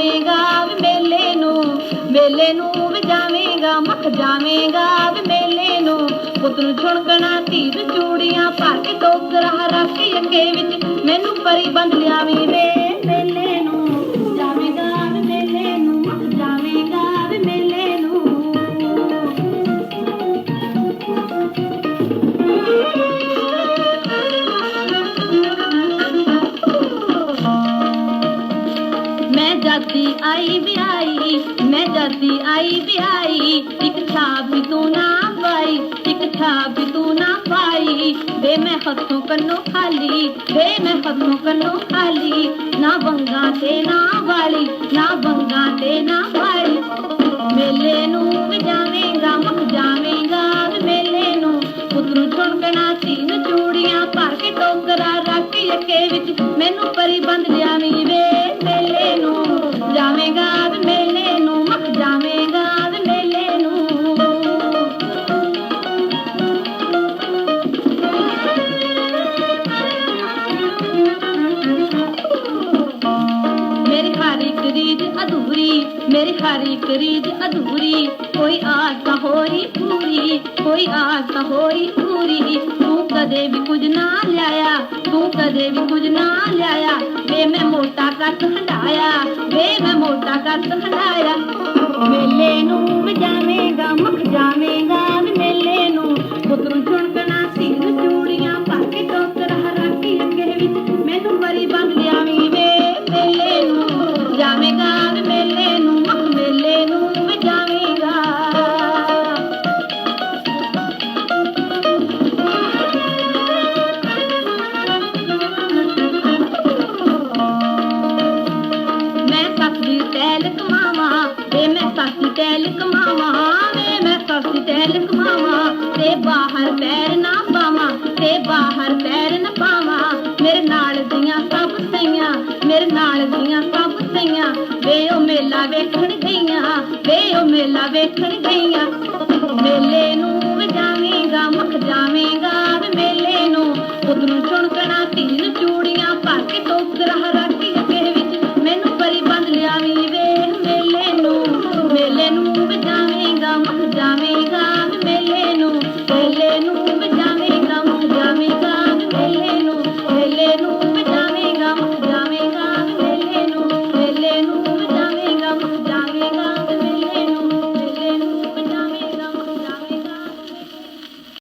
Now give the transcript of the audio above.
ਜਾਵੇਗਾ ਮੇਲੇ ਨੂੰ ਮੇਲੇ ਨੂੰ ਵੀ ਜਾਵੇਗਾ, ਮੱਖ ਜਾਵੇਗਾ, ਵੀ ਮੇਲੇ ਨੂੰ। ਪੁੱਤ ਨੂੰ ਛੁਣਕਣਾ ਧੀਰ ਚੂੜੀਆਂ ਪਾ ਕੇ ਟੋਕਰਾ ਰੱਖ ਅੱਗੇ ਵਿੱਚ ਮੈਨੂੰ ਪਰੀ ਬੰਦ ਲਿਆਵੇਂ ਵੇ। ਆਈ ਮੈਂ ਜਾਤੀ ਆਈ ਵਿਆਹੀ, ਇੱਕ ਛਾਪ ਵੀ ਤੂੰ ਨਾ ਪਾਈ, ਇੱਕ ਛਾਪ ਤੂੰ ਨਾ ਪਾਈ। ਵੇ ਮੈਂ ਹੱਥੋਂ ਕੰਨੋਂ ਖਾਲੀ, ਵੇ ਮੈਂ ਹੱਥੋਂ ਕੰਨੋਂ ਖਾਲੀ, ਨਾ ਬੰਗਾ ਤੇ ਨਾ ਵਾਲੀ, ਨਾ ਬੰਗਾ ਤੇ ਨਾ ਵਾਲੀ। ਮੇਲੇ ਨੂੰ ਵਜਾਵੇਂਗਾ ਮਖ ਜਾਵੇਂਗਾ ਮੇਲੇ ਨੂੰ। ਪੁੱਤਰੂ ਛੁਣਕਣਾ ਤੀਨ ਚੂੜੀਆਂ ਭਰ ਕੇ ਟੋਕਰਾ ਰੱਖ ਕੇ ਅੱਗੇ ਵਿੱਚ, ਮੈਨੂੰ ਪਰੀ ਬੰਦ ਲਿਆਵੀਂ ਵੇ। ਰੀਝ ਅਧੂਰੀ, ਮੇਰੀ ਹਰ ਇੱਕ ਰੀਝ ਅਧੂਰੀ। ਕੋਈ ਆਸ ਤਾਂ ਹੋਈ ਪੂਰੀ, ਕੋਈ ਆਸ ਤਾਂ ਹੋਈ ਪੂਰੀ। ਤੂੰ ਕਦੇ ਵੀ ਕੁਝ ਨਾ ਲਿਆਇਆ, ਤੂੰ ਕਦੇ ਵੀ ਕੁਝ ਨਾ ਲਿਆਇਆ। ਵੇ ਮੈਂ ਮੋਟਾ ਕੱਟ ਹੰਡਾਇਆ ਵੇ ਮੈਂ ਮੋਟਾ ਕੱਟ ਹੰਡਾਇਆ ਮੇਲੇ ਨੂੰ ਵਜਾਵੇਂਗਾ ਮਖ ਜਾਵੇਂਗਾ ਵੇ ਮੈਂ ਸੱਸ ਵੇ ਮੈਂ ਸੱਸ ਦੀ ਟੈਲ ਤੇ ਬਾਹਰ ਪੈਰ ਨਾ ਪਾਵਾਂ, ਤੇ ਬਾਹਰ ਪੈਰ ਨਾ ਪਾਵਾਂ। ਮੇਰੇ ਨਾਲ ਦੀਆਂ ਸਭ ਸਈਆਂ, ਮੇਰੇ ਨਾਲ ਦੀਆਂ ਸਭ ਸਈਆਂ, ਵੇ ਉਹ ਮੇਲਾ ਵੇਖਣ ਗਈਆਂ, ਵੇ ਉਹ ਮੇਲਾ ਵੇਖਣ ਗਈਆਂ। ਮੇਲੇ ਨੂੰ dame ga